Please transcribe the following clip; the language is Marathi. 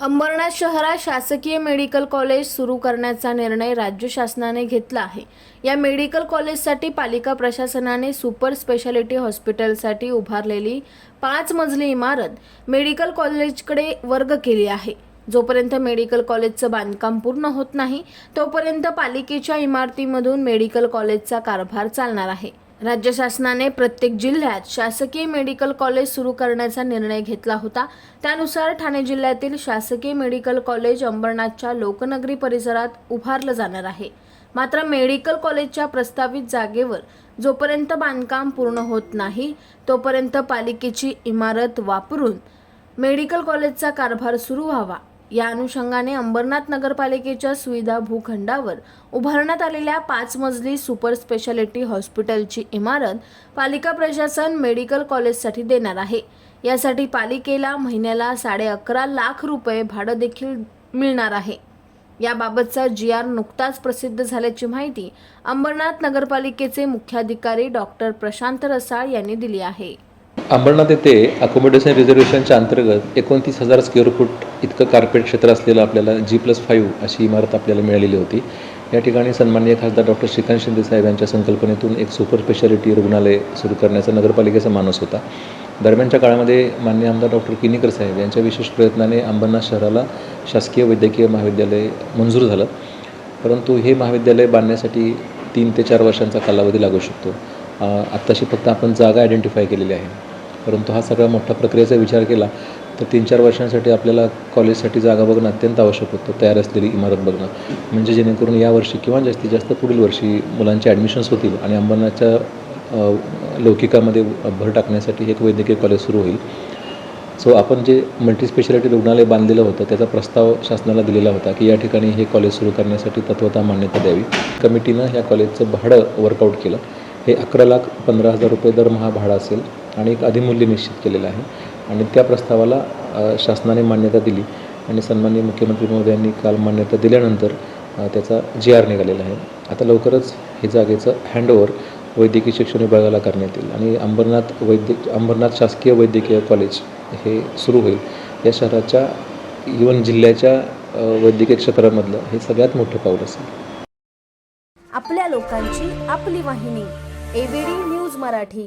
अंबरनाथ शहरात शासकीय मेडिकल कॉलेज सुरू करण्याचा निर्णय राज्य शासनाने घेतला आहे. या मेडिकल कॉलेजसाठी पालिका प्रशासनाने सुपर स्पेशालिटी हॉस्पिटलसाठी उभारलेली पाच मजली इमारत मेडिकल कॉलेजकडे वर्ग केली आहे. जोपर्यंत मेडिकल कॉलेजचं बांधकाम पूर्ण होत नाही तोपर्यंत पालिकेच्या इमारतीमधून मेडिकल कॉलेजचा कारभार चालणार आहे. राज्य शासनाने प्रत्येक जिल्ह्यात शासकीय मेडिकल कॉलेज सुरू करण्याचा निर्णय घेतला होता. त्यानुसार ठाणे जिल्ह्यातील शासकीय मेडिकल कॉलेज अंबरनाथच्या लोकनगरी परिसरात उभारलं जाणार आहे. मात्र मेडिकल कॉलेजच्या प्रस्तावित जागेवर जोपर्यंत बांधकाम पूर्ण होत नाही तोपर्यंत पालिकेची इमारत वापरून मेडिकल कॉलेजचा कारभार सुरू व्हावा. या अनुषंगाने अंबरनाथ नगरपालिकेच्या सुविधा भूखंडावर उभारण्यात आलेल्या पाच मजली सुपर स्पेशालिटी हॉस्पिटलची इमारत पालिका प्रशासन मेडिकल कॉलेजसाठी देणार आहे. यासाठी पालिकेला महिन्याला साडे अकरा लाख रुपये भाडं देखील मिळणार आहे. याबाबतचा जी आर नुकताच प्रसिद्ध झाल्याची माहिती अंबरनाथ नगरपालिकेचे मुख्याधिकारी डॉक्टर प्रशांत रसाळ यांनी दिली आहे. अंबरनाथ येथे अकोमोडेशन रिझर्वेशनच्या अंतर्गत एकोणतीस हजार स्क्वेअर फूट इतकं कार्पेट क्षेत्र असलेलं आपल्याला जी प्लस फाईव्ह अशी इमारत आपल्याला मिळालेली होती. या ठिकाणी सन्माननीय खासदार डॉक्टर श्रीकांत शिंदे साहेब यांच्या संकल्पनेतून एक सुपर स्पेशालिटी रुग्णालय सुरू करण्याचा नगरपालिकेचा मानस होता. दरम्यानच्या काळामध्ये मान्य आमदार डॉक्टर किनीकर साहेब यांच्या विशेष प्रयत्नाने अंबरनाथ शहराला शासकीय वैद्यकीय महाविद्यालय मंजूर झालं. परंतु हे महाविद्यालय बांधण्यासाठी तीन ते चार वर्षांचा कालावधी लागू शकतो. आत्ताशी फक्त आपण जागा आयडेंटिफाय केलेली आहे. परंतु हा सगळा मोठा प्रक्रियेचा विचार केला तर तीन चार वर्षांसाठी आपल्याला कॉलेजसाठी जागा बघणं अत्यंत आवश्यक होतं तयार असलेली इमारत बघणं. म्हणजे जेणेकरून यावर्षी किंवा जास्तीत जास्त पुढील वर्षी मुलांचे ॲडमिशन्स होतील आणि अंबरनाथच्या लौकिकामध्ये भर टाकण्यासाठी एक वैद्यकीय कॉलेज सुरू होईल. सो आपण जे मल्टीस्पेशालिटी रुग्णालय बांधलेलं होतं त्याचा प्रस्ताव शासनाला दिलेला होता की या ठिकाणी हे कॉलेज सुरू करण्यासाठी तत्वता मान्यता द्यावी. कमिटीनं या कॉलेजचं भाडं वर्कआउट केलं. हे अकरा लाख पंधरा हजार रुपये दरमहा भाडं असेल. आणि एक अधिमूल्य निश्चित केलेलं आहे. आणि त्या प्रस्तावाला शासनाने मान्यता दिली आणि सन्माननीय मुख्यमंत्री महोदयांनी काल मान्यता दिल्यानंतर त्याचा जी आर निघालेला आहे. आता लवकरच हे जागेचं हँडओव्हर वैद्यकीय शिक्षण विभागाला करण्यात येईल आणि अंबरनाथ वैद्यक अंबरनाथ शासकीय वैद्यकीय कॉलेज हे सुरू होईल. या शहराच्या इवन जिल्ह्याच्या वैद्यकीय क्षेत्रामधलं हे सगळ्यात मोठं पाऊल असेल. आपल्या लोकांची आपली वाहिनी. ABD news Marathi.